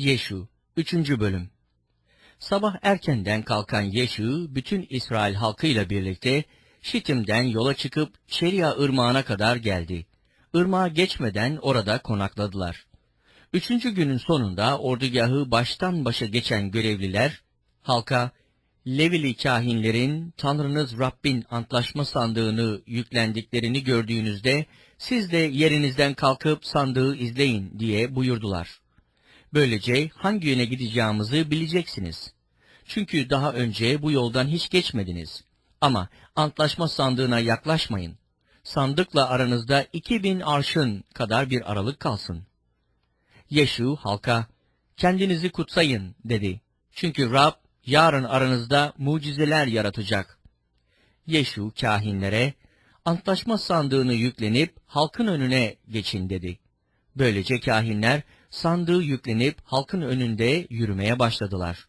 Yeşu 3. Bölüm Sabah erkenden kalkan Yeşu, bütün İsrail halkıyla birlikte Şitim'den yola çıkıp Şeria ırmağına kadar geldi. Irmağa geçmeden orada konakladılar. Üçüncü günün sonunda ordugahı baştan başa geçen görevliler, halka, Levili kahinlerin Tanrınız Rabbin antlaşma sandığını yüklendiklerini gördüğünüzde, siz de yerinizden kalkıp sandığı izleyin diye buyurdular. Böylece hangi yöne gideceğimizi bileceksiniz. Çünkü daha önce bu yoldan hiç geçmediniz. Ama antlaşma sandığına yaklaşmayın. Sandıkla aranızda iki bin arşın kadar bir aralık kalsın. Yeşu halka, kendinizi kutsayın dedi. Çünkü Rab yarın aranızda mucizeler yaratacak. Yeşu kahinlere, antlaşma sandığını yüklenip halkın önüne geçin dedi. Böylece kahinler sandığı yüklenip halkın önünde yürümeye başladılar.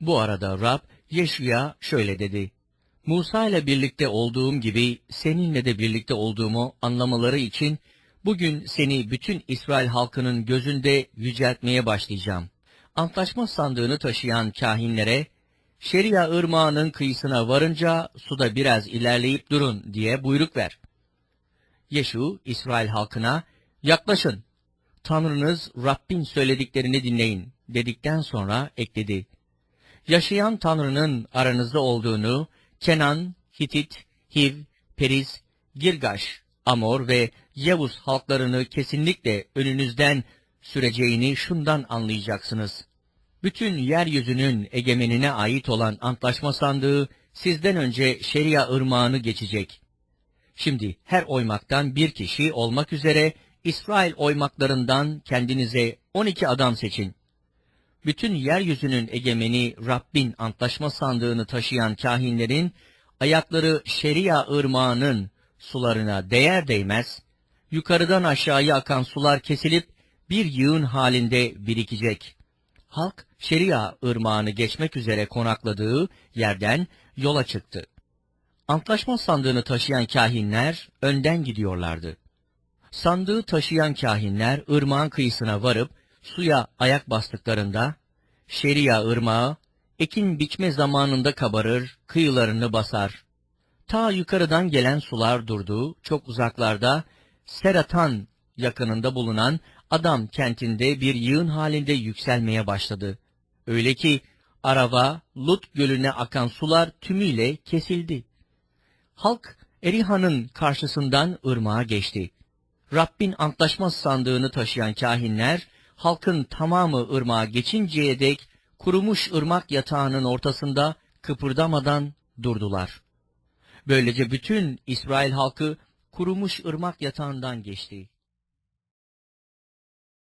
Bu arada Rab Yeşu'ya şöyle dedi. Musa ile birlikte olduğum gibi seninle de birlikte olduğumu anlamaları için bugün seni bütün İsrail halkının gözünde yüceltmeye başlayacağım. Antlaşma sandığını taşıyan kahinlere, Şeria ırmağının kıyısına varınca suda biraz ilerleyip durun diye buyruk ver. Yeşu, İsrail halkına, yaklaşın, Tanrınız Rabbin söylediklerini dinleyin dedikten sonra ekledi. Yaşayan Tanrı'nın aranızda olduğunu Kenan, Hitit, Hiv, Periz, Girgaş, Amor ve Yavuz halklarını kesinlikle önünüzden süreceğini şundan anlayacaksınız. Bütün yeryüzünün egemenine ait olan antlaşma sandığı sizden önce Şeria ırmağını geçecek. Şimdi her oymaktan bir kişi olmak üzere İsrail oymaklarından kendinize 12 adam seçin. Bütün yeryüzünün egemeni Rabbin antlaşma sandığını taşıyan kahinlerin ayakları Şeria ırmağının sularına değer değmez, yukarıdan aşağıya akan sular kesilip bir yığın halinde birikecek. Halk Şeria ırmağını geçmek üzere konakladığı yerden yola çıktı. Antlaşma sandığını taşıyan kahinler önden gidiyorlardı. Sandığı taşıyan kahinler ırmağın kıyısına varıp suya ayak bastıklarında Şeria ırmağı ekin biçme zamanında kabarır, kıyılarını basar. Ta yukarıdan gelen sular durdu, çok uzaklarda Seratan yakınında bulunan Adam kentinde bir yığın halinde yükselmeye başladı. Öyle ki Arava, Lut gölüne akan sular tümüyle kesildi. Halk Eriha'nın karşısından ırmağa geçti. Rabbin antlaşma sandığını taşıyan kahinler, halkın tamamı ırmağa geçinceye dek kurumuş ırmak yatağının ortasında kıpırdamadan durdular. Böylece bütün İsrail halkı kurumuş ırmak yatağından geçti.